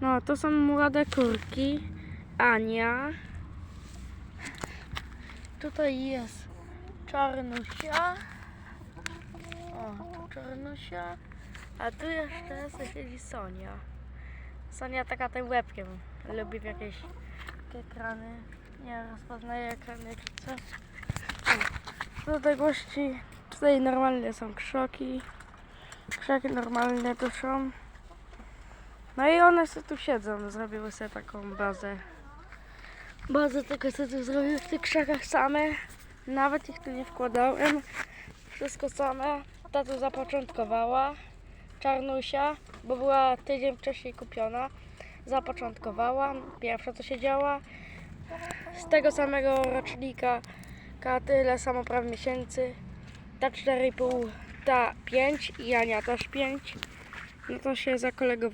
No, to są młode kurki. Ania. Tutaj jest czarnusia. O, czarnusia. A tu jeszcze siedzi Sonia. Sonia taka tym łebkiem. Lubi w jakieś ekrany. Nie rozpoznaje ekrany czy coś. O, Do odległości tutaj normalnie są krzoki. Krzaki normalne tu są. No i one sobie tu siedzą, zrobiły sobie taką bazę. Bazę tylko sobie tu zrobiły w tych krzakach same. Nawet ich tu nie wkładałem. Wszystko same. Ta tu zapoczątkowała. Czarnusia, bo była tydzień wcześniej kupiona. Zapoczątkowała. Pierwsza co się działa. Z tego samego rocznika ka tyle samo praw miesięcy. Ta 4,5, ta 5 i Ania też 5. No to się zakolegowało.